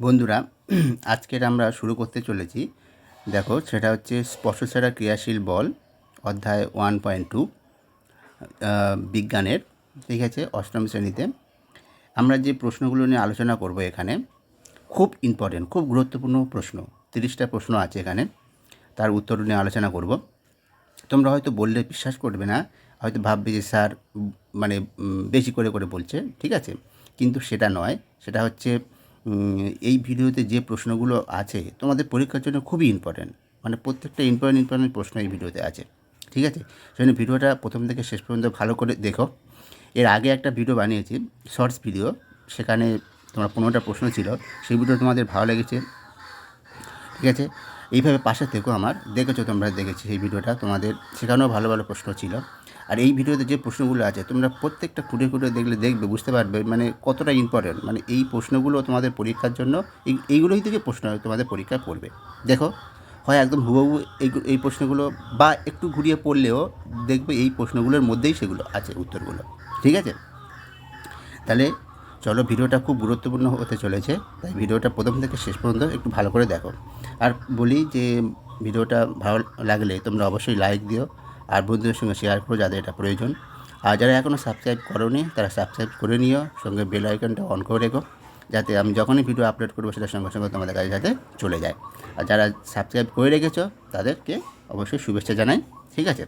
বন্ধুরা, আজকের আমরা শুরু করতে চলেছি। দেখো, সেটা হচ্ছে স্পর্শছাড়া ক্রিয়াশীল বল, অধ্যায় ওয়ান পয়েন্ট টু বিজ্ঞানের। ঠিক আছে, অষ্টম শ্রেণীতে। আমরা যে প্রশ্নগুলো নিয়ে আলোচনা করব এখানে, খুব ইম্পর্টেন্ট খুব গুরুত্বপূর্ণ প্রশ্ন। তিরিশটা প্রশ্ন আছে এখানে, তার উত্তর নিয়ে আলোচনা করব। তোমরা হয়তো বললে বিশ্বাস করবে না, হয়তো ভাববে যে স্যার মানে বেশি করে করে বলছে, ঠিক আছে? কিন্তু সেটা নয়, সেটা হচ্ছে এই ভিডিওতে যে প্রশ্নগুলো আছে, তোমাদের পরীক্ষার জন্য খুবই ইম্পর্ট্যান্ট মানে প্রত্যেকটা ইম্পর্টেন্ট ইম্পর্টেন্ট প্রশ্ন এই ভিডিওতে আছে। ঠিক আছে? সেজন্য ভিডিওটা প্রথম থেকে শেষ পর্যন্ত ভালো করে দেখো। এর আগে একটা ভিডিও বানিয়েছি শর্টস ভিডিও সেখানে তোমার পনেরোটা প্রশ্ন ছিল। সেই ভিডিও তোমাদের ভালো লেগেছে। ঠিক আছে? এইভাবে পাশে থেকো আমার। দেখেছ তোমরা, দেখেছি সেই ভিডিওটা তোমাদের সেখানেও ভালো ভালো প্রশ্ন ছিল। আর এই ভিডিওতে যে প্রশ্নগুলো আছে, তোমরা প্রত্যেকটা খুঁটে খুঁটে দেখলে দেখবে, বুঝতে পারবে মানে কতটা ইম্পর্টেন্ট মানে এই প্রশ্নগুলো তোমাদের পরীক্ষার জন্য, এই, এইগুলোই থেকে প্রশ্ন তোমাদের পরীক্ষায় পড়বে দেখো, হয় একদম হুবহু এই এই প্রশ্নগুলো, বা একটু ঘুরিয়ে পড়লেও দেখবে এই প্রশ্নগুলোর মধ্যেই সেগুলো আছে, উত্তরগুলো। ঠিক আছে? তাহলে চলো, ভিডিওটা খুব গুরুত্বপূর্ণ হতে চলেছে, তাই ভিডিওটা প্রথম থেকে শেষ পর্যন্ত একটু ভালো করে দেখো। আর বলি যে ভিডিওটা ভালো লাগলে তোমরা অবশ্যই লাইক দিও আর বন্ধুদের সঙ্গে শেয়ার করো যাদের এটা প্রয়োজন। আর যারা এখনও সাবস্ক্রাইব করোনি, তারা সাবস্ক্রাইব করে নিও, সঙ্গে বেল আইকনটা অন করে রেখো, যাতে আমি যখনই ভিডিও আপলোড করব, সেটা সঙ্গে সঙ্গে তোমাদের কাছে যাতে চলে যায়। আর যারা সাবস্ক্রাইব করে রেখেছো, তাদেরকে অবশ্যই শুভেচ্ছা জানাই, ঠিক আছে?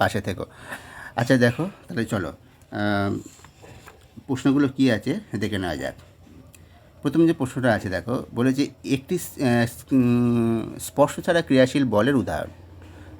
পাশে থেকো। আচ্ছা দেখো, তাহলে চলো প্রশ্নগুলো কি আছে, দেখে নেওয়া যাক। প্রথম যে প্রশ্নটা আছে, দেখো, বলেছে একটি স্পর্শ ছাড়া ক্রিয়াশীল বলের উদাহরণ।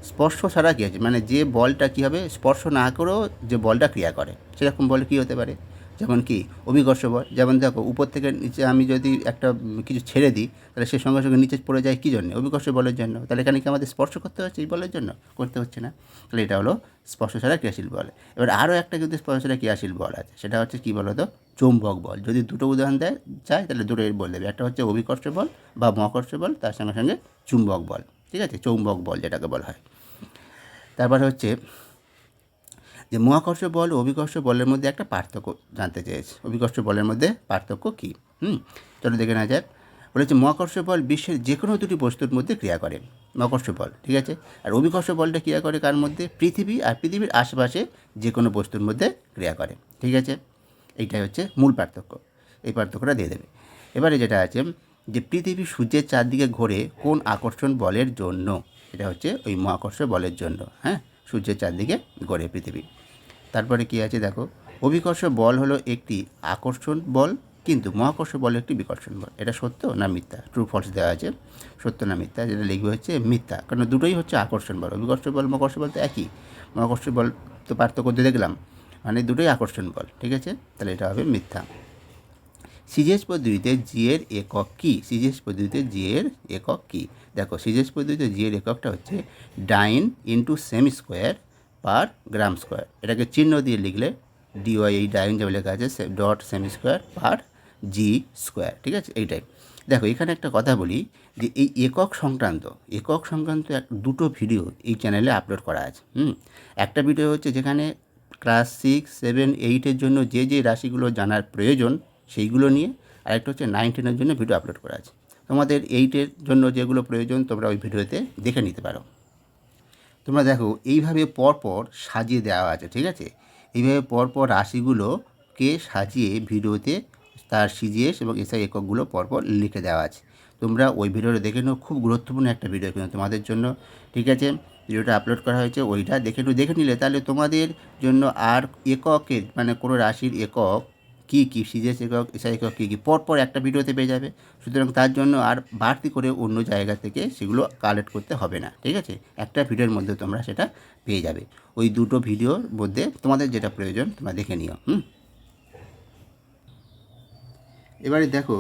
স্পর্শ ছাড়া কী আছে? মানে যে বলটা কী হবে? স্পর্শ না করেও যে বলটা ক্রিয়া করে। সেরকম বল কী হতে পারে? যেমন কি অভিকর্ষ বল। যেমন দেখো, উপর থেকে নিচে আমি যদি একটা কিছু ছেড়ে দিই, তাহলে সে সঙ্গে সঙ্গে নিচে পড়ে যায় কী জন্য? অভিকর্ষ বলের জন্য। তাহলে এখানে কি আমাদের স্পর্শ করতে হচ্ছে এই বলের জন্য? করতে হচ্ছে না। তাহলে এটা হলো স্পর্শ ছাড়া ক্রিয়াশীল বল। এবার আরও একটা কিন্তু স্পর্শ ছাড়া ক্রিয়াশীল বল আছে। সেটা হচ্ছে কী বলতো? চৌম্বক বল। যদি দুটো উদাহরণ দেয় চায় তাহলে দুটো এর বল দেবে। একটা হচ্ছে অভিকর্ষ বল বা মহাকর্ষ বল, তার সঙ্গে সঙ্গে চুম্বক বল। ঠিক আছে? চৌম্বক বল যেটাকে বলা হয়। তারপরে হচ্ছে যে মহাকর্ষ বল অভিকর্ষ বলের মধ্যে একটা পার্থক্য জানতে চেয়েছে। অভিকর্ষ বলের মধ্যে পার্থক্য কী? হুম? চলো দেখে নেওয়া যাক। বলেছে মহাকর্ষ বল বিশ্বের যে কোনো দুটি বস্তুর মধ্যে ক্রিয়া করে। মহাকর্ষ বল, ঠিক আছে? আর অভিকর্ষ বলটা ক্রিয়া করে কার মধ্যে? পৃথিবী আর পৃথিবীর আশেপাশে যে কোনো বস্তুর মধ্যে ক্রিয়া করে, ঠিক আছে? এইটাই হচ্ছে মূল পার্থক্য। এই পার্থক্যটা দিয়ে দেবে। এবারে যেটা আছে যে পৃথিবী সূর্যের চারদিকে ঘোরে কোন আকর্ষণ বলের জন্য? এটা হচ্ছে ওই মহাকর্ষ বলের জন্য হ্যাঁ? সূর্যের চারদিকে ঘোরে পৃথিবী। তারপরে কি আছে দেখো? অভিকর্ষ বল হলো একটি আকর্ষণ বল, কিন্তু মহাকর্ষ বল একটি বিকর্ষণ বল। এটা সত্য না মিথ্যা? ট্রু ফলস দেওয়া আছে। সত্য না মিথ্যা? যেটা লিখবে হচ্ছে মিথ্যা। কারণ দুটোই হচ্ছে আকর্ষণ বল। অভিকর্ষ বল, মহাকর্ষ বল তো একই। মহাকর্ষ বল তো পার্থক্য দেখলাম। মানে দুটোই আকর্ষণ বল, ঠিক আছে? তাহলে এটা হবে মিথ্যা। সিজিএস পদ্ধতিতে জি এর একক কী? সিজিএস পদ্ধতিতে জি এর একক কী? দেখো সিজিএস পদ্ধতিতে জি এর এককটা হচ্ছে dyne into semi square per gram square এটাকে চিহ্ন দিয়ে লিখলে ডিওয়াই এই ডাইন যেমন লেখা আছে dot semi square per G square ঠিক আছে? এইটাই। দেখো, এখানে একটা কথা বলি যে এই একক সংক্রান্ত একক সংক্রান্ত এক দুটো ভিডিও এই চ্যানেলে আপলোড করা আছে, হুম? একটা ভিডিও হচ্ছে যেখানে ক্লাস সিক্স সেভেন এইটের জন্য যে যে রাশিগুলো জানার প্রয়োজন সেইগুলো নিয়ে আরেকটা হচ্ছে নাইন টেনের জন্য ভিডিও আপলোড করা আছে। তোমাদের এইটের জন্য যেগুলো প্রয়োজন, তোমরা ওই ভিডিওতে দেখে নিতে পারো। তোমরা দেখো, এইভাবে পরপর সাজিয়ে দেওয়া আছে, ঠিক আছে? এইভাবে পরপর রাশিগুলোকে সাজিয়ে ভিডিওতে তার সিজিএস এবং এসআই এককগুলো পরপর লিখে দেওয়া আছে। তোমরা ওই ভিডিওটা দেখে নাও, খুব গুরুত্বপূর্ণ একটা ভিডিও কিন্তু তোমাদের জন্য, ঠিক আছে? ভিডিওটা আপলোড করা হয়েছে, ওইটা দেখে একটু দেখে নিলে তাহলে তোমাদের জন্য আর এককের মানে কোনো রাশির একক কী কী সিজিএস একক, এসআই একক কী কী, পরপর একটা ভিডিওতে পেয়ে যাবে। সুতরাং তার জন্য আর বাড়তি করে অন্য জায়গা থেকে সেগুলো কালেক্ট করতে হবে না, ঠিক আছে? একটা ভিডিওর মধ্যে তোমরা সেটা পেয়ে যাবে। ওই দুটো ভিডিওর মধ্যে তোমাদের যেটা প্রয়োজন তোমরা দেখে নিও, হুম? এবারে দেখো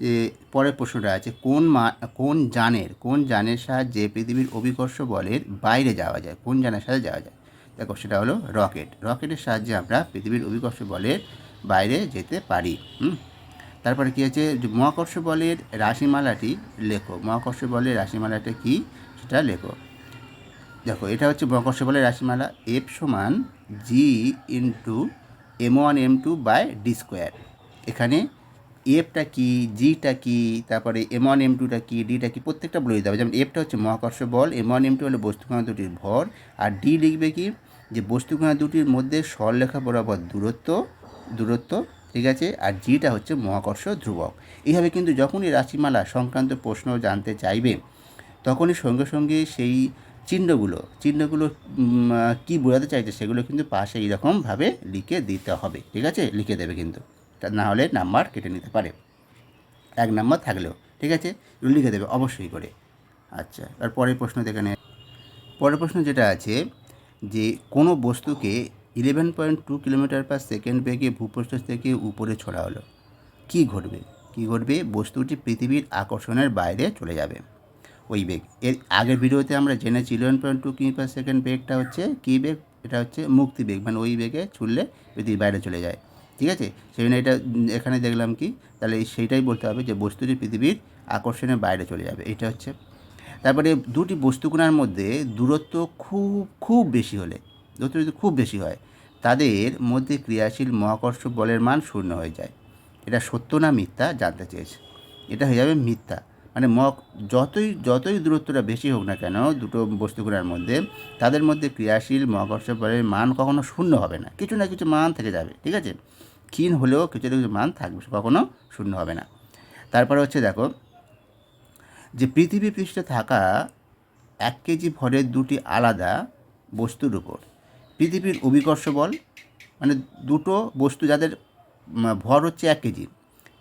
যে পরের প্রশ্নটা আছে, কোন মা, কোন যানের কোন যানের সাহায্যে পৃথিবীর অভিকর্ষ বলের বাইরে যাওয়া যায়? কোন যানের সাহায্যে যাওয়া যায়? দেখো, সেটা হলো রকেট। রকেটের সাহায্যে আমরা পৃথিবীর অভিকর্ষ বলের বাইরে যেতে পারি তারপরে কী আছে? মহাকর্ষ বলের রাশিমালাটি লেখো। মহাকর্ষ বলের রাশিমালাটা কি? সেটা লেখো। দেখো, এটা হচ্ছে মহাকর্ষ বলের রাশিমালা, এফ সমান G into M one, M two by D square. এখানে এফটা কি জিটা কি, তারপরে এম ওয়ান এম টুটা কি ডিটা কি, প্রত্যেকটা বলে দিতে হবে। যেমন এফটা হচ্ছে মহাকর্ষ বল এম ওয়ান এম টু হলো বস্তুকণা দুটির ভর, আর ডি লিখবে কি? যে বস্তুকণা দুটির মধ্যে সরলেখা বরাবর দূরত্ব দূরত্ব, ঠিক আছে? আর জিটা হচ্ছে মহাকর্ষ ধ্রুবক। এইভাবে কিন্তু যখনই রাশিমালা সংক্রান্ত প্রশ্ন জানতে চাইবে, তখনই সঙ্গে সঙ্গে সেই চিহ্নগুলো চিহ্নগুলো কী বোঝাতে চাইছে সেগুলো কিন্তু পাশে এইরকমভাবে লিখে দিতে হবে, ঠিক আছে? লিখে দেবে কিন্তু। তা না হলে নাম্বার কেটে নিতে পারে। এক নাম্বার থাকলেও, ঠিক আছে? লিখে দেবে, অবশ্যই করে। আচ্ছা আর পরের প্রশ্ন দেখে পরের প্রশ্ন যেটা আছে, যে কোনো বস্তুকে eleven point two kilometre per second বেগে ভূপৃষ্ঠ থেকে উপরে ছড়া হলো। কী ঘটবে? কী ঘটবে? বস্তুটি পৃথিবীর আকর্ষণের বাইরে চলে যাবে। ওই বেগ। এর আগের ভিডিওতে আমরা জেনেছি ইলেভেন পয়েন্ট টু কিমি পার সেকেন্ড বেগটা হচ্ছে কী বেগ? এটা হচ্ছে মুক্তি বেগ মানে ওই বেগে ছুটলে পৃথিবীর বাইরে চলে যায়। ঠিক আছে? সেই জন্য এটা এখানে দেখলাম কি? তাহলে সেইটাই বলতে হবে যে বস্তুটি পৃথিবীর আকর্ষণের বাইরে চলে যাবে। এটা হচ্ছে। তারপরে দুটি বস্তুকণার মধ্যে দূরত্ব খুব খুব বেশি হলে, দূরত্ব যদি খুব বেশি হয়, তাদের মধ্যে ক্রিয়াশীল মহাকর্ষ বলের মান শূন্য হয়ে যায়। এটা সত্য না মিথ্যা? জানতে চেয়েছে। এটা হয়ে যাবে মিথ্যা। মানে মক, যতই যতই দূরত্বটা বেশি হোক না কেন, দুটো বস্তুগুলোর মধ্যে তাদের মধ্যে ক্রিয়াশীল মহাকর্ষ বলের মান কখনো শূন্য হবে না। কিছু না কিছু মান থেকে যাবে, ঠিক আছে? ক্ষীণ হলেও কিছুটা কিছু মান থাকবে কখনো শূন্য হবে না। তারপরে হচ্ছে দেখো, যে পৃথিবী পৃষ্ঠে থাকা এক কেজি ভরের দুটি আলাদা বস্তুর উপর, পৃথিবীর অভিকর্ষ বল মানে দুটো বস্তু যাদের ভর হচ্ছে এক কেজি,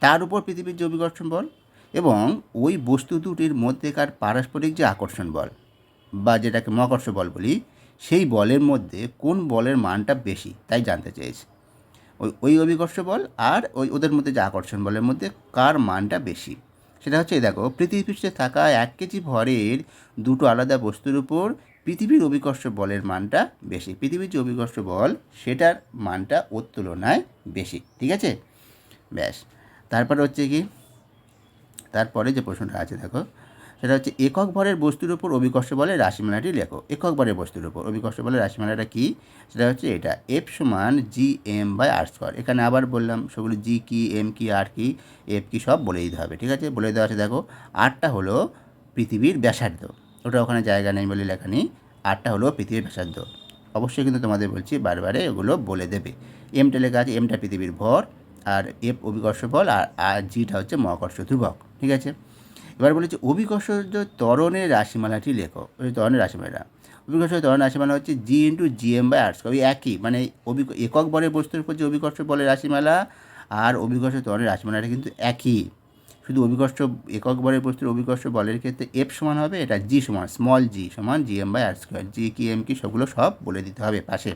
তার উপর পৃথিবীর যে অভিকর্ষণ বল এবং ওই বস্তু দুটির মধ্যেকার পারস্পরিক যে আকর্ষণ বল, বা যেটাকে মহাকর্ষ বল বলি, সেই বলের মধ্যে কোন বলের মানটা বেশি, তাই জানতে চেয়েছে। ওই ওই অভিকর্ষ বল আর ওই ওদের মধ্যে যে আকর্ষণ বলের মধ্যে কার মানটা বেশি? সেটা হচ্ছে দেখো, পৃথিবী পৃষ্ঠে থাকা এক কেজি ভরের দুটো আলাদা বস্তুর উপর পৃথিবীর অভিকর্ষ বলের মানটা বেশি। পৃথিবীর যে অভিকর্ষ বল, সেটার মানটা ওর তুলনায় বেশি। ঠিক আছে? ব্যাস। তারপরে হচ্ছে কি? তারপরে যে প্রশ্নটা আছে, দেখো সেটা হচ্ছে একক ভরের বস্তুর উপর অভিকর্ষ বলে রাশিমালাটি লেখো। একক ভরের বস্তুর উপর অভিকর্ষ বলে রাশিমালাটা কি? সেটা হচ্ছে এটা এফ সমান G M by R square এখানে আবার বললাম, সেগুলো জি কি এম কি আর কি এফ কি সব বলে দিতে হবে, ঠিক আছে? বলে দেওয়া আছে, দেখো আরটা হলো পৃথিবীর ব্যাসার্ধ। ওটা ওখানে জায়গা নেই বলে লেখা নেই। আরটা হলো পৃথিবীর ব্যাসার্ধ। অবশ্যই কিন্তু তোমাদের বলছি, বারবারে এগুলো বলে দেবে। এমটা লেখা আছে এমটা পৃথিবীর ভর, আর এফ অভিকর্ষ বল, আর আর জিটা হচ্ছে মহাকর্ষ ধ্রুবক, ঠিক আছে? এবার বলেছে অভিকর্ষ ত্বরণের রাশিমালাটি লেখো ত্বরণের রাশিমালা অভিকর্ষ ত্বরণ রাশিমালা হচ্ছে G into G M by arts ওই একই মানে অভি, একক বলের বস্তুর উপর যে অভিকর্ষ বলের রাশিমালা আর অভিকর্ষ ত্বরণের রাশিমালাটা কিন্তু একই। শুধু অভিকর্ষ একক বলের বস্তুর অভিকর্ষ বলের ক্ষেত্রে এফ সমান হবে, এটা জি সমান স্মল জি সমান G M by R square G কি এম কি সবগুলো সব বলে দিতে হবে পাশে।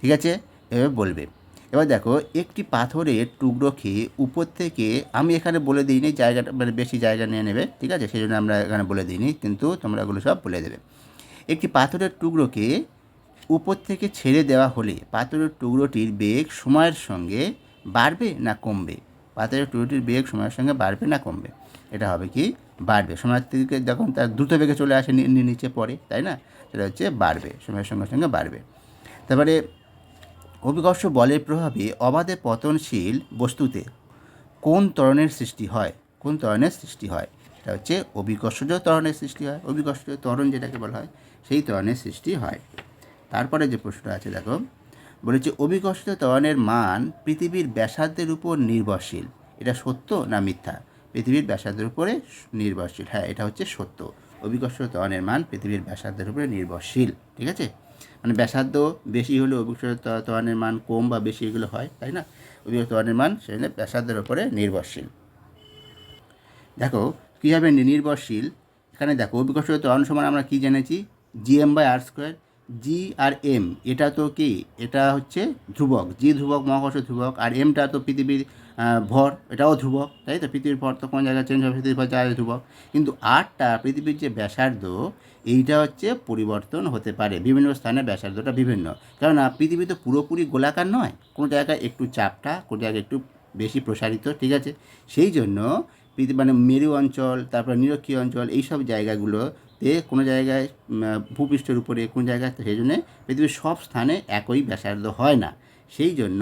ঠিক আছে? এভাবে বলবে। এবার দেখো, একটি পাথরের টুকরো খেয়ে উপর থেকে আমি এখানে বলে দিইনি, জায়গাটা মানে বেশি জায়গা নিয়ে নেবে, ঠিক আছে? সেই জন্য আমরা এখানে বলে দিইনি, কিন্তু তোমরা এগুলো সব বলে দেবে। একটি পাথরের টুকরোকে উপর থেকে ছেড়ে দেওয়া হলে পাথরের টুকরোটির বেগ সময়ের সঙ্গে বাড়বে না কমবে? পাথরের টুকরোটির বেগ সময়ের সঙ্গে বাড়বে না কমবে? এটা হবে কি? বাড়বে। সময়ের থেকে যখন তার দ্রুত বেগে চলে আসে নিচে পড়ে, তাই না? সেটা হচ্ছে বাড়বে, সময়ের সঙ্গে সঙ্গে বাড়বে। তারপরে অভিকর্ষ বলের প্রভাবে অবাধে পতনশীল বস্তুতে কোন ত্বরণের সৃষ্টি হয়? কোন ত্বরণের সৃষ্টি হয়? সেটা হচ্ছে অভিকর্ষজ ত্বরণের সৃষ্টি হয়। অভিকর্ষজ ত্বরণ যেটাকে বলা হয়, সেই ত্বরণের সৃষ্টি হয়। তারপরে যে প্রশ্নটা আছে, দেখো বলেছে অভিকর্ষজ ত্বরণের মান পৃথিবীর ব্যাসার্ধের উপর নির্ভরশীল। এটা সত্য না মিথ্যা? পৃথিবীর ব্যাসার্ধের উপরে নির্ভরশীল। হ্যাঁ এটা হচ্ছে সত্য। অভিকর্ষ ত্বরণের মান পৃথিবীর ব্যাসার্ধের উপরে নির্ভরশীল। ঠিক আছে? মানে ব্যাসার্ধ বেশি হলে অভিকর্ষ ত্ব- ত্বরণের মান কম বা বেশি এগুলো হয়, তাই না? অভিকর্ষ ত্বরণের মান সেখানে ব্যাসার্ধের ওপরে নির্ভরশীল। দেখো, কীভাবে নির্ভরশীল? এখানে দেখো অভিকর্ষ ত্বরণ সমান আমরা কী জেনেছি? G M by R square G R M এটা তো কি? এটা হচ্ছে ধ্রুবক জি ধ্রুবক, মহাকর্ষ ধ্রুবক, আর এমটা তো পৃথিবীর ভর, এটাও ধ্রুবক, তাই তো? পৃথিবীর ভর তো কোনো জায়গায় চেঞ্জ হবে, পৃথিবীর ভর জায়গায় ধ্রুবক। কিন্তু আটটা পৃথিবীর যে ব্যাসার্ধ, এইটা হচ্ছে পরিবর্তন হতে পারে। বিভিন্ন স্থানে ব্যাসার্ধটা বিভিন্ন। কেননা পৃথিবী তো পুরোপুরি গোলাকার নয়। কোনো জায়গায় একটু চাপটা, কোনো জায়গায় একটু বেশি প্রসারিত, ঠিক আছে? সেই জন্য পৃথিবী মানে মেরু অঞ্চল, তারপর নিরক্ষীয় অঞ্চল, এইসব জায়গাগুলোতে কোনো জায়গায় ভূপৃষ্ঠের উপরে কোন জায়গায়, সেই জন্য পৃথিবীর সব স্থানে একই ব্যাসার্ধ হয় না। সেই জন্য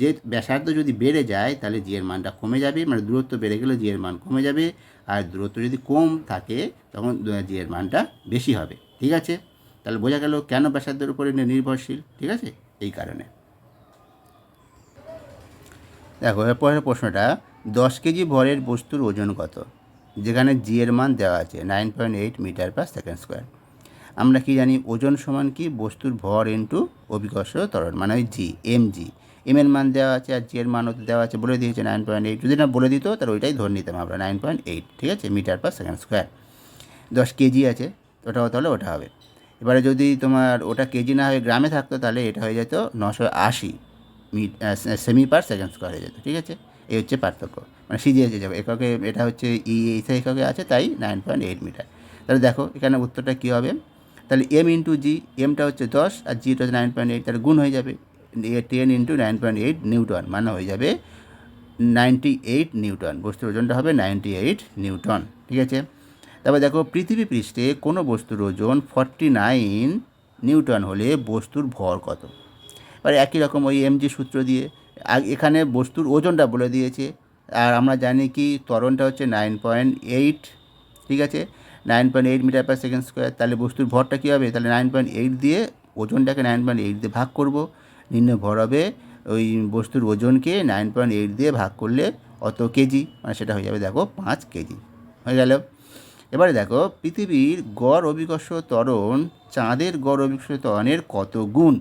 যে ব্যাসার্ধ যদি বেড়ে যায়, তাহলে জি এর মানটা কমে যাবে মানে দূরত্ব বেড়ে গেলে জি এর মান কমে যাবে। আর দূরত্ব যদি কম থাকে, তখন জি এর মানটা বেশি হবে। ঠিক আছে? তাহলে বোঝা গেল কেন ব্যাসার্ধের উপরে নির্ভরশীল? ঠিক আছে? এই কারণে। দেখো এরপরের প্রশ্নটা, দশ কেজি ভরের বস্তুর ওজন কত? যেখানে জি এর মান দেওয়া আছে nine point eight metre per second square আমরা কি জানি ওজন সমান কি? বস্তুর ভর ইন্টু অভিকর্ষ ত্বরণ মানে ওই জি এম জি এম এর মান দেওয়া আছে আর জি এর মানও দেওয়া আছে, বলে দিয়েছে নাইন পয়েন্ট এইট যদি না বলে দিত, তাহলে ওইটাই ধরে নিতাম আমরা নাইন পয়েন্ট এইট ঠিক আছে? Metre per second square. দশ কেজি আছে, ওটাও তাহলে ওটা হবে। এবারে যদি তোমার ওটা কেজি না হয়ে গ্রামে থাকতো, তাহলে এটা হয়ে যেত নশো আশি সেমি পার সেকেন্ড স্কোয়ার হয়ে যেত, ঠিক আছে? এই হচ্ছে পার্থক্য। মানে সিজিএসে যাবে। এককে, এটা হচ্ছে ই এইসা এককে আছে, তাই নাইন পয়েন্ট এইট মিটার। তাহলে দেখো, এখানে উত্তরটা কী হবে? তাহলে এম ইন্টু জি এমটা হচ্ছে দশ, আর জিটা হচ্ছে নাইন পয়েন্ট এইট তাহলে গুণ হয়ে যাবে ten into nine point eight newton মানে হয়ে যাবে নাইনটি এইট নিউটন। বস্তুর ওজনটা হবে নাইনটি এইট নিউটন, ঠিক আছে? তারপর দেখো, পৃথিবী পৃষ্ঠে কোনো বস্তুর ওজন ফর্টি নাইন নিউটন হলে বস্তুর ভর কত? এবার একই রকম ওই এমজি সূত্র দিয়ে এখানে বস্তুর ওজনটা বলে দিয়েছে, আর আমরা জানি কি, ত্বরণটা হচ্ছে নাইন পয়েন্ট এইট ঠিক আছে? Nine point eight metre per second square তাহলে বস্তুর ভরটা কী হবে? তাহলে নাইন পয়েন্ট এইট দিয়ে ওজনটাকে নাইন পয়েন্ট এইট দিয়ে ভাগ করব। নিম্ন ভর হবে ওই বস্তুর ওজনকে নাইন পয়েন্ট এইট দিয়ে ভাগ করলে অত কেজি? মানে সেটা হয়ে যাবে, দেখো, পাঁচ কেজি। হয়ে গেল। এবারে দেখো, পৃথিবীর গড় অভিকর্ষ ত্বরণ চাঁদের গড় অভিকর্ষ ত্বরণের কত গুণ?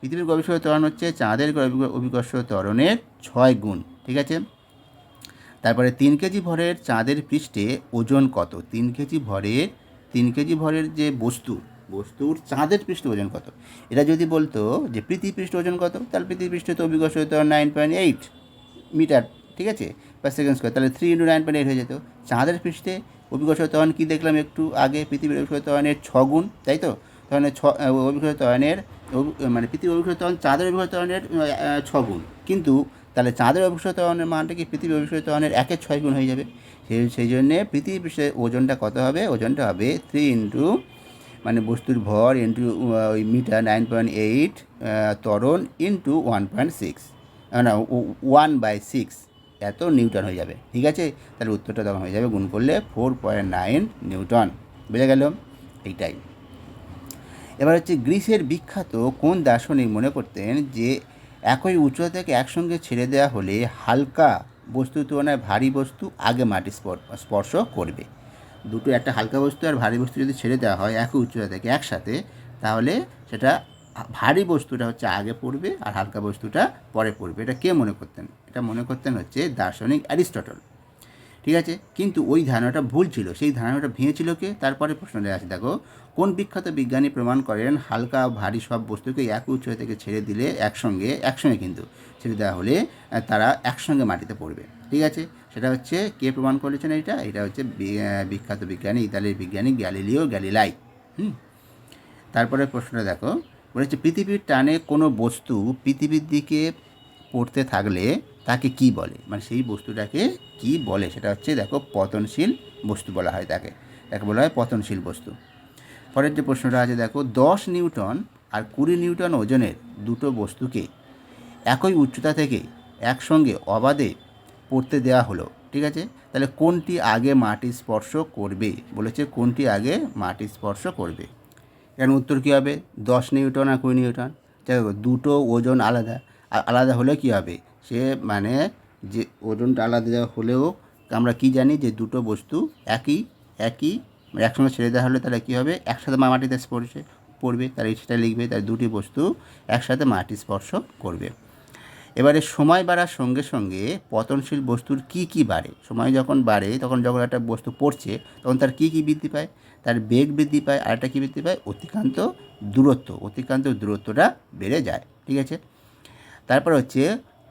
পৃথিবীর গবেষক ত্বরণ হচ্ছে চাঁদের অভি- অভিকর্ষ ত্বরণের ছয় গুণ, ঠিক আছে? তারপরে তিন কেজি ভরের চাঁদের পৃষ্ঠে ওজন কত? তিন কেজি ভরের তিন কেজি ভরের যে বস্তু বস্তুর চাঁদের পৃষ্ঠে ওজন কত? এটা যদি বলতো যে পৃথিবী পৃষ্ঠে ওজন কত তাহলে পৃথিবী পৃষ্ঠে তো অভিকর্ষ ত্বরণ নাইন পয়েন্ট এইট মিটার ঠিক আছে? পার সেকেন্ড স্কোয়ার তাহলে three into nine point eight হয়ে যেত। চাঁদের পৃষ্ঠে অভিকর্ষ ত্বরণ কী দেখলাম একটু আগে? পৃথিবীর অভিকর্ষ ত্বরণের ছ গুণ তাই তো? তাহলে ছ অভিকর্ষ ত্বরণের অভি- মানে পৃথিবীর ত্বরণ চাঁদের ত্বরণের আহ, ছ গুণ। কিন্তু তাহলে চাঁদের অভিকর্ষ ত্বরণের মানটা কি পৃথিবীর অভিকর্ষ ত্বরণের একের ছয় গুণ হয়ে যাবে? সেই সেই জন্যে পৃথিবী পৃষ্ঠে ওজনটা কত হবে? ওজনটা হবে থ্রি ইন্টু মানে বস্তুর ভর ইন্টু ওই মিটার নাইন পয়েন্ট এইট ত্বরণ ইন্টু ওয়ান পয়েন্ট সিক্স না ওয়ান বাই সিক্স এত নিউটন হয়ে যাবে। ঠিক আছে? তাহলে উত্তরটা তখন হয়ে যাবে গুণ করলে ফোর পয়েন্ট নাইন নিউটন। বুঝে গেল? এইটাই। এবার হচ্ছে গ্রিসের বিখ্যাত কোন দার্শনিক মনে করতেন যে একই উচ্চতা থেকে একসঙ্গে ছেড়ে দেওয়া হলে হালকা বস্তুর তুলনায় ভারী বস্তু আগে মাটি স্পর্শ করবে। দুটো, একটা হালকা বস্তু আর ভারী বস্তু যদি ছেড়ে দেওয়া হয় একই উচ্চতা থেকে একসাথে, তাহলে সেটা ভারী বস্তুটা হচ্ছে আগে পড়বে আর হালকা বস্তুটা পরে পড়বে। এটা কে মনে করতেন? এটা মনে করতেন হচ্ছে দার্শনিক অ্যারিস্টটল। ঠিক আছে? কিন্তু ওই ধারণাটা ভুল ছিল। সেই ধারণাটা ভেঙেছিল কে? তারপরে প্রশ্নটা আছে, দেখো, কোন বিখ্যাত বিজ্ঞানী প্রমাণ করেন হালকা, ভারী সব বস্তুকে এক উচ্চতা থেকে ছেড়ে দিলে একসঙ্গে একসঙ্গে কিন্তু ছেড়ে দেওয়া হলে তারা একসঙ্গে মাটিতে পড়বে। ঠিক আছে? সেটা হচ্ছে কে প্রমাণ করেছেন এটা এটা হচ্ছে বিখ্যাত বিজ্ঞানী, ইতালির বিজ্ঞানী গ্যালিলিও গ্যালিলাই। হুম? তারপরে প্রশ্নটা দেখো, বলেছে, পৃথিবীর টানে কোনো বস্তু পৃথিবীর দিকে পড়তে থাকলে তাকে কি বলে? মানে সেই বস্তুটাকে কি বলে? সেটা হচ্ছে, দেখো, পতনশীল বস্তু বলা হয় তাকে। তাকে বলা হয় পতনশীল বস্তু। পরের যে প্রশ্নটা আছে, দেখো, দশ নিউটন আর কুড়ি নিউটন ওজনের দুটো বস্তুকে একই উচ্চতা থেকে একসঙ্গে অবাধে পড়তে দেওয়া হলো, ঠিক আছে? তাহলে কোনটি আগে মাটি স্পর্শ করবে? বলেছে, কোনটি আগে মাটি স্পর্শ করবে? এখানে উত্তর কী হবে? দশ নিউটন আর কুড়ি নিউটন। দেখো দুটো ওজন আলাদা। আর আলাদা হলে কী হবে? সে মানে যে ওজনটা আলাদা হলেও আমরা কি জানি যে দুটো বস্তু একই একই, একসঙ্গে ছেড়ে দেওয়া হলে তাহলে কী হবে? একসাথে মাটিতে স্পর্শে পড়বে তার সেটা লিখবে তার দুটি বস্তু একসাথে মাটি স্পর্শ করবে। এবারে সময় বাড়ার সঙ্গে সঙ্গে পতনশীল বস্তুর কি কি বাড়ে? সময় যখন বাড়ে, তখন যখন একটা বস্তু পড়ছে, তখন তার কি কি বৃদ্ধি পায়? তার বেগ বৃদ্ধি পায়, আর একটা কী বৃদ্ধি পায়? অতিক্রান্ত দূরত্ব, অতিক্রান্ত দূরত্বটা বেড়ে যায়, ঠিক আছে? তারপর হচ্ছে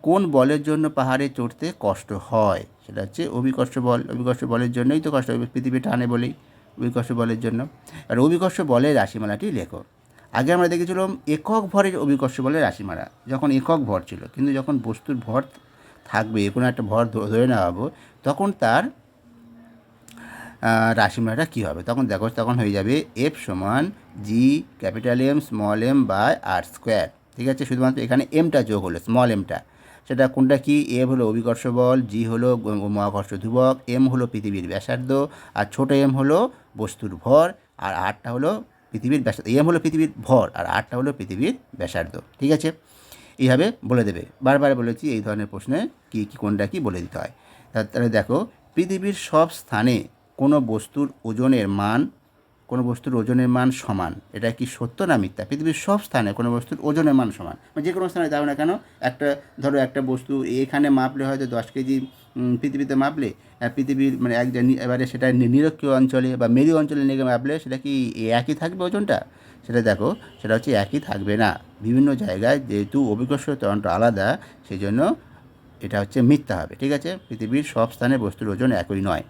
কোন বলের জন্য পাহাড়ে চড়তে কষ্ট হয়? সেটা হচ্ছে অভিকর্ষ বল। অভিকর্ষ বলের জন্যই তো কষ্ট হবে, পৃথিবী টানে বলেই অভিকর্ষ বলের জন্য। আর অভিকর্ষ বলের রাশিমালাটি লেখো। আগে আমরা দেখেছিলাম একক ভরের অভিকর্ষ বলের রাশিমালা, যখন একক ভর ছিল। কিন্তু যখন বস্তুর ভর থাকবে, কোনো একটা ভর ধরে নেওয়া হব, তখন তার রাশিমালাটা কী হবে? তখন দেখো, তখন হয়ে যাবে এফ সমান G capital M small M by R square. ঠিক আছে? শুধুমাত্র এখানে এমটা যোগ হলো, স্মল এমটা সেটা কোনটা কি? এ হলো অভিকর্ষ বল, জি হলো মহাকর্ষ ধ্রুবক, এম হলো পৃথিবীর ব্যাসার্ধ, আর ছোট এম হলো বস্তুর ভর, আর আটটা হলো পৃথিবীর ব্যাসার্ধ। এম হলো পৃথিবীর ভর, আর আটটা হলো পৃথিবীর ব্যাসার্ধ। ঠিক আছে? এইভাবে বলে দেবে। বারবার বলেছি এই ধরনের প্রশ্নে কী কী কোনটা কি বলে দিতে হয়। তাহলে দেখো, পৃথিবীর সব স্থানে কোনো বস্তুর ওজনের মান কোনো বস্তুর ওজনের মান সমান। এটা কি সত্য না মিথ্যা? পৃথিবীর সব স্থানে কোনো বস্তুর ওজনের মান সমান। মানে যে কোনো স্থানে যাও না কেন, একটা, ধরো একটা বস্তু এখানে মাপলে হয়তো দশ কেজি পৃথিবীতে মাপলে পৃথিবীর মানে এক এবারে সেটা নিরক্ষীয় অঞ্চলে বা মেরু অঞ্চলে নিয়ে মাপলে সেটা কি একই থাকবে ওজনটা? সেটা দেখো, সেটা হচ্ছে একই থাকবে না। বিভিন্ন জায়গায় যেহেতু অভিকর্ষ তরণটা আলাদা সেই জন্য এটা হচ্ছে মিথ্যা হবে, ঠিক আছে? পৃথিবীর সব স্থানে বস্তুর ওজন একই নয়।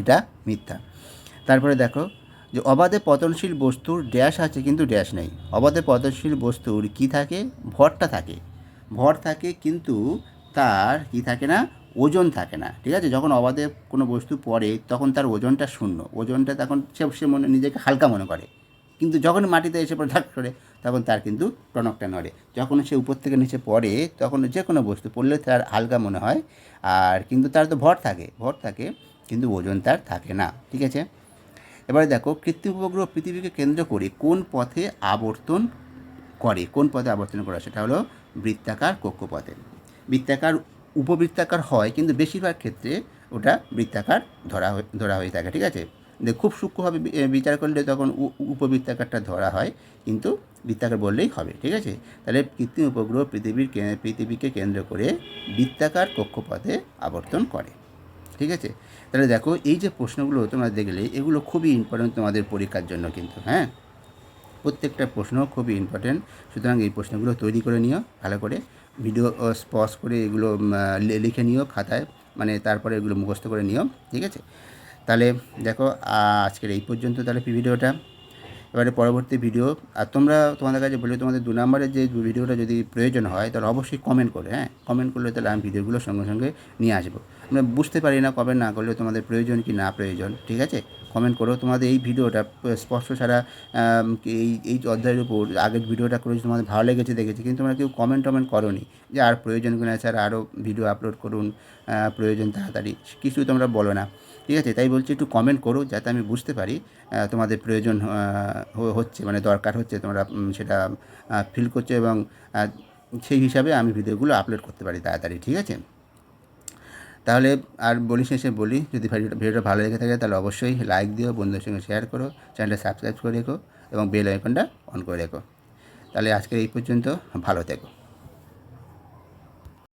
এটা মিথ্যা। তারপরে দেখো যে অবাধে পতনশীল বস্তুর ড্যাশ আছে কিন্তু ড্যাশ নেই। অবাধে পতনশীল বস্তুর কি থাকে? ভরটা থাকে। ভর থাকে কিন্তু তার কি থাকে না? ওজন থাকে না। ঠিক আছে? যখন অবাধে কোনো বস্তু পড়ে, তখন তার ওজনটা শূন্য। ওজনটা তখন সে সে মনে, নিজেকে হালকা মনে করে। কিন্তু যখন মাটিতে এসে পড়ে ধাক করে, তখন তার কিন্তু টনকটা নড়ে। যখন সে উপর থেকে নিচে পড়ে, তখন যে কোনো বস্তু পড়লে তার হালকা মনে হয়। আর কিন্তু তার তো ভর থাকে। ভর থাকে, কিন্তু ওজন তার থাকে না। ঠিক আছে? এবারে দেখো, কৃত্রিম উপগ্রহ পৃথিবীকে কেন্দ্র করে কোন পথে আবর্তন করে? কোন পথে আবর্তন করে? সেটা হলো বৃত্তাকার কক্ষপথে। বৃত্তাকার উপবৃত্তাকার হয়, কিন্তু বেশিরভাগ ক্ষেত্রে ওটা বৃত্তাকার ধরা ধরা হয়ে থাকে, ঠিক আছে? খুব সূক্ষ্মভাবে বিচার করলে তখন উপবৃত্তাকারটা ধরা হয়, কিন্তু বৃত্তাকার বললেই হবে, ঠিক আছে? তাহলে কৃত্রিম উপগ্রহ পৃথিবীর পৃথিবীকে কেন্দ্র করে বৃত্তাকার কক্ষপথে আবর্তন করে, ঠিক আছে? তাহলে দেখো, এই যে প্রশ্নগুলো তোমরা দেখলে, এগুলো খুবই ইম্পর্টেন্ট তোমাদের পরীক্ষার জন্য কিন্তু হ্যাঁ? প্রত্যেকটা প্রশ্ন খুবই ইম্পর্টেন্ট সুতরাং এই প্রশ্নগুলো তৈরি করে নিও, ভালো করে। ভিডিও স্পজ করে এগুলো লিখে নিও খাতায় মানে তারপরে এগুলো মুখস্থ করে নিও, ঠিক আছে? তাহলে দেখো আজকের এই পর্যন্ত তাহলে ভিডিওটা। এবারে পরবর্তী ভিডিও আর তোমরা তোমাদের কাছে বলি, তোমাদের দু নম্বরের যে ভিডিওটা যদি প্রয়োজন হয়, তাহলে অবশ্যই কমেন্ট করে হ্যাঁ? কমেন্ট করলে তাহলে আমি ভিডিওগুলো সঙ্গে সঙ্গে নিয়ে আসব। আমরা বুঝতে পারি না কমেন্ট না করলে তোমাদের প্রয়োজন কি না প্রয়োজন ঠিক আছে? কমেন্ট করো। তোমাদের এই ভিডিওটা স্পষ্ট ছাড়া আম, এই এই অধ্যায়ের উপর আগের ভিডিওটা করে তোমাদের ভালো লেগেছে দেখেছি কিন্তু তোমরা কেউ কমেন্ট টমেন্ট করোনি যে আর প্রয়োজন কিনা স্যার আরও ভিডিও আপলোড করুন প্রয়োজন তাড়াতাড়ি কিছু তোমরা বলো না ঠিক আছে? তাই বলছি একটু কমেন্ট করো যাতে আমি বুঝতে পারি তোমাদের প্রয়োজন হচ্ছে মানে দরকার হচ্ছে তোমরা সেটা ফিল করছ এবং সেই হিসাবে আমি ভিডিওগুলো আপলোড করতে পারি তাড়াতাড়ি ঠিক আছে? তাহলে আর বলি শেষে বলি, যদি ভিডিওটা ভিডিওটা ভালো লেগে থাকে তাহলে অবশ্যই লাইক দিও, বন্ধুদের সঙ্গে শেয়ার করো চ্যানেলটা সাবস্ক্রাইব করে রেখো এবং বেল আইকনটা অন করে রেখো। তাহলে আজকে এই পর্যন্ত ভালো থেকো।